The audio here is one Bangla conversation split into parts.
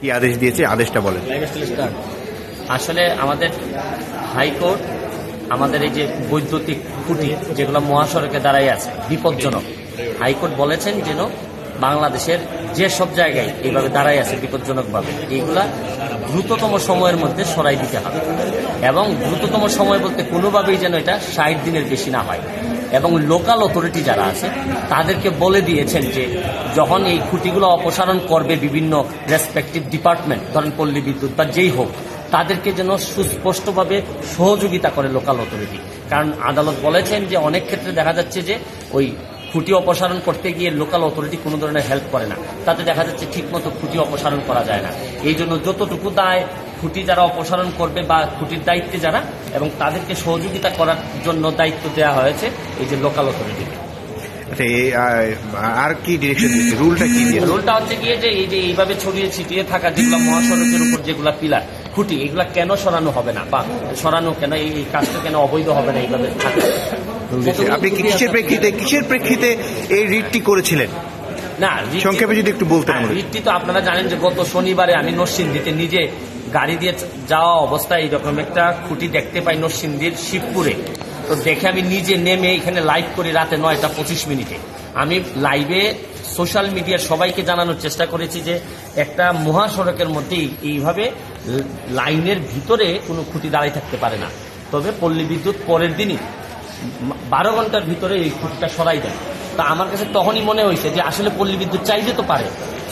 কি আদেশ দিয়েছে? আদেশটা বলেন। আসলে আমাদের হাইকোর্ট, আমাদের এই যে বৈদ্যুতিক খুঁটি যেগুলো মহাসড়কে দাঁড়াই আছে, বিপজ্জনক। হাইকোর্ট বলেছেন যেন বাংলাদেশের যে সব জায়গায় এইভাবে দাঁড়াই আছে বিপজ্জনকভাবে, এইগুলা দ্রুততম সময়ের মধ্যে সরাই দিতে হবে। এবং দ্রুততম সময় বলতে কোনোভাবেই যেন এটা ষাট দিনের বেশি না হয়। এবং লোকাল অথরিটি যারা আছে, তাদেরকে বলে দিয়েছেন যে, যখন এই খুঁটিগুলো অপসারণ করবে বিভিন্ন রেসপেক্টিভ ডিপার্টমেন্ট ধরেন পল্লী বিদ্যুৎ বা যেই হোক, তাদেরকে যেন সুস্পষ্টভাবে সহযোগিতা করে লোকাল অথরিটি কারণ আদালত বলেছেন যে, অনেক ক্ষেত্রে দেখা যাচ্ছে যে, ওই খুঁটি অপসারণ করতে গিয়ে লোকাল অথরিটি কোনো ধরনের হেল্প করে না। তাতে দেখা যাচ্ছে ঠিকমতো খুঁটি অপসারণ করা যায় না। এই জন্য যতটুকু দায় খুঁটি যারা অপসারণ করবে বা খুঁটির দায়িত্বে যারা এবং তাদেরকে সহযোগিতা করার জন্য দায়িত্ব দেওয়া হয়েছে এই যে লোকাল অথরিটিকে আচ্ছা আহ, আর কি ডিরেকশন রুলটা কি দিয়ে? রোলটা হচ্ছে গিয়ে যে এই যে এইভাবে ছড়িয়ে ছিটিয়ে থাকা যেগুলো মহাসড়কের উপর যেগুলা পিলার খুঁটি এগুলা কেন সরানো হবে না? বা সরানো কেন? এই কাজটা কেন অবৈধ হবে না এইভাবে আপনি কিসের প্রেক্ষিতে কিসের প্রেক্ষিতে এই রিটটি করেছিলেন? না সংক্ষেপে যদি একটু বলতেন রিটটি তো আপনারা জানেন যে গত শনিবারে আমি নরসিংদীতে নিজে গাড়ি দিয়ে যাওয়া অবস্থায় এইরকম একটা খুঁটি দেখতে পাই নরসিংদীর শিবপুরে। তো দেখে আমি নিজে নেমে এখানে লাইভ করি রাতে নয়টা পঁচিশ মিনিটে। আমি লাইভে সোশ্যাল মিডিয়ার সবাইকে জানানোর চেষ্টা করেছি যে একটা মহাসড়কের মধ্যেই এইভাবে লাইনের ভিতরে কোনো খুঁটি দাঁড়িয়ে থাকতে পারে না। তবে পল্লী বিদ্যুৎ পরের দিনই বারো ঘণ্টার ভিতরে এই খুঁটিটা সরাই দেয়। তা আমার কাছে তখনই মনে হয়েছে যে আসলে পল্লী বিদ্যুৎ চাইলে তো পারে।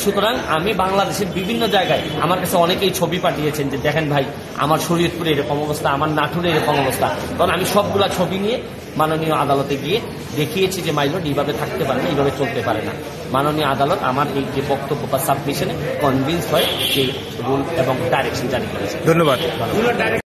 সুতরাং আমি বাংলাদেশের বিভিন্ন জায়গায় আমার কাছে অনেকেই ছবি পাঠিয়েছেন যে দেখেন ভাই আমার শরীয়তপুরে এরকম অবস্থা আমার নাটুরে এরকম অবস্থা। কারণ আমি সবগুলা ছবি নিয়ে মাননীয় আদালতে গিয়ে দেখিয়েছি যে মাইলট এইভাবে থাকতে পারে না এইভাবে চলতে পারে না। মাননীয় আদালত আমার এই যে বক্তব্য বা সাবমিশনে কনভিন্স হয় সেই রুল এবং ডাইরেকশন জারি করেছে। ধন্যবাদ।